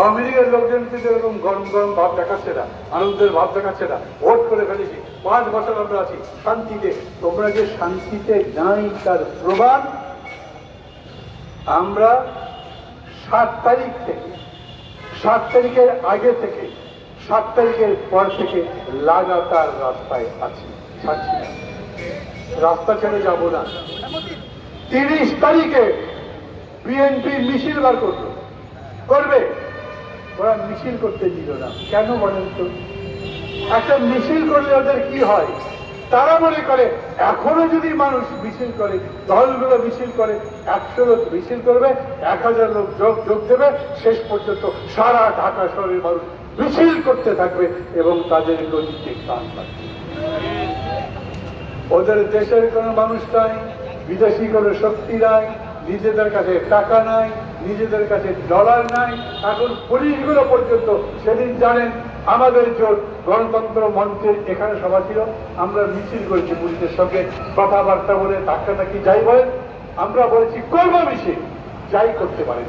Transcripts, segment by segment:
আওয়ামী লীগের লোকজন কিন্তু এরকম গরম গরম ভাব দেখাচ্ছে না, আনন্দের ভাব দেখাচ্ছে না। ভোট করে ফেলেছি। পাঁচ বছর আমরা আছি। শান্তিতে। তোমরা যে শান্তিতে নাই তার প্রমাণ, আমরা সাত তারিখ থেকে, সাত তারিখের আগে থেকে, সাত তারিখের পর থেকে লাগাতার রাস্তায় আছি, ছাড়ছি না। রাস্তা ছেড়ে যাব না। তিরিশ তারিখে বিএনপি মিছিল বার করল। করবে? ওরা মিছিল করতে দিল না। কেন বলেন তো? একটা মিছিল করলে ওদের কি হয়? তারা মনে করে, এখনও যদি মানুষ মিছিল করে, দলগুলো মিছিল করে, একশো লোক মিছিল করবে, এক হাজার লোক যোগ যোগ দেবে, শেষ পর্যন্ত সারা ঢাকা শহরের মানুষ মিছিল করতে থাকবে এবং তাদের গতিতে কান থাকবে ওদের দেশের কোনো মানুষ নাই, বিদেশি কোনো শক্তি নাই নিজেদের কাছে টাকা নাই, নিজেদের কাছে ডলার নাই, এখন পুলিশগুলো পর্যন্ত সেদিন জানেন আমাদের জোট গণতন্ত্র মঞ্চের এখানে সভা ছিল, আমরা মিছিল করেছি পুলিশের সঙ্গে, কথাবার্তা বলে ধাক্কাধাক্কি যাই বলেন, আমরা বলেছি করব মিছিল, যাই করতে পারেন।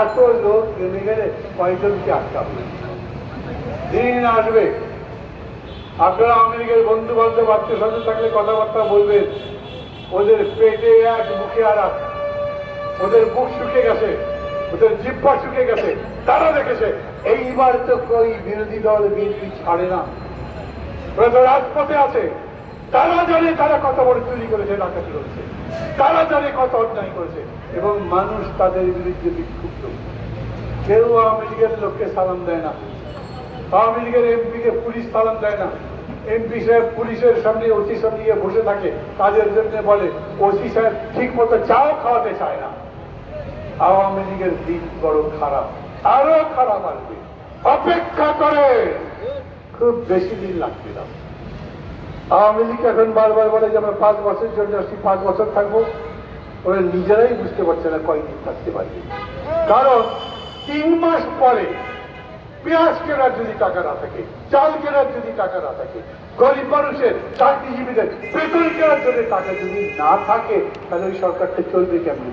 এত লোক নেমে গেলে কয়জনকে আটকাবে দিন আসবে। আপনারা লীগের বন্ধু বান্ধব আত্মীয় স্বজন থাকলে কথাবার্তা বলবেন। ওদের পেটে এক, মুখে আর। ওদের বুক শুকিয়ে গেছে, ওদের জিব্বা শুকিয়ে গেছে, তারা দেখেছে, এইবার তো কই বিরোধী দল বিএনপি ছাড়ে না। ওরা তো রাজপথে আছে। তারা জানে তারা কত বড় চুরি করেছে, ডাকাতি করেছে। তারা জানে কত অন্যায় করেছে। এবং মানুষ তাদের বিরুদ্ধে বিক্ষুব্ধ। কেউ আওয়ামী লীগের লোককে সালাম দেয় না। আওয়ামী লীগের এমপিকে পুলিশ সালাম দেয় না। এমপি সাহেব পুলিশের সামনে ওসি সামনে গিয়ে বসে থাকে, কাজের জন্য বলে, ওসি সাহেব ঠিক মতো চাও খাওয়াতে চায় না। আওয়ামী লীগের দিন বড় খারাপ, আরও খারাপ আসবে। অপেক্ষা করে। খুব বেশি দিন লাগবে না। আওয়ামী লীগ এখন বারবার বলে যে, আমরা পাঁচ বছরের জন্য আসছি, পাঁচ বছর থাকব। ওরা নিজেরাই বুঝতে পারছে না কয়দিন থাকতে পারবে। কারণ তিন মাস পরে পেঁয়াজ কেনার যদি টাকা না থাকে চাল কেনার যদি টাকা না থাকে, গরিব মানুষের চাকরিজীবীদের বেতন কেনার জন্য টাকা যদি না থাকে, তাহলে ওই সরকারটা চলবে কেমন?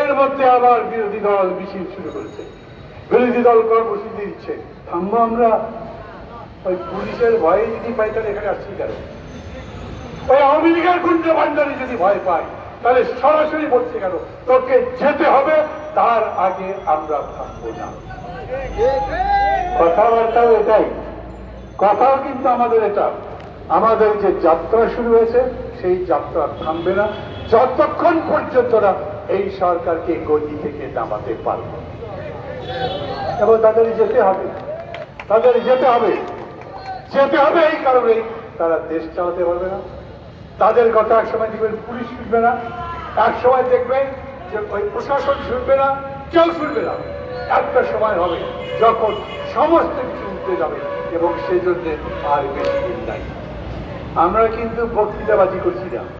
এর মধ্যে আবার বিরোধী দল মিছিল শুরু করেছে। বিরোধী দল কর্মসূচি দিচ্ছে। থামবো আমরা? ওই পুলিশের ভয়ে যদি পাই, তাহলে এখানে আসছি কেন? ওই আওয়ামী লীগের গুন্ড ভান্ডারি যদি ভয় পাই তাহলে সরাসরি বলছে কেন? তোকে যেতে হবে, তার আগে আমরা থাকব না। কথাবার্তাও এটাই। কথাও কিন্তু আমাদের এটা। আমাদের যে যাত্রা শুরু হয়েছে, সেই যাত্রা থামবে না। যতক্ষণ পর্যন্ত না এই সরকারকে গদি থেকে নামাতে পারবে। এবং তাদের যেতে হবে। তাদের যেতে হবে। যেতে হবে এই কারণেই তারা দেশ চালাতে পারবে না। তাদের কথা এক সময় দেখবেন পুলিশ শুনবে না এক সময় দেখবেন যে ওই প্রশাসন শুনবে না, কেউ শুনবে না। একটা সময় হবে যখন সমস্ত কিছু উঠতে যাবে এবং সেই জন্য আর বেশি দিন নাই। আমরা কিন্তু বক্তৃতাবাজি করছি না।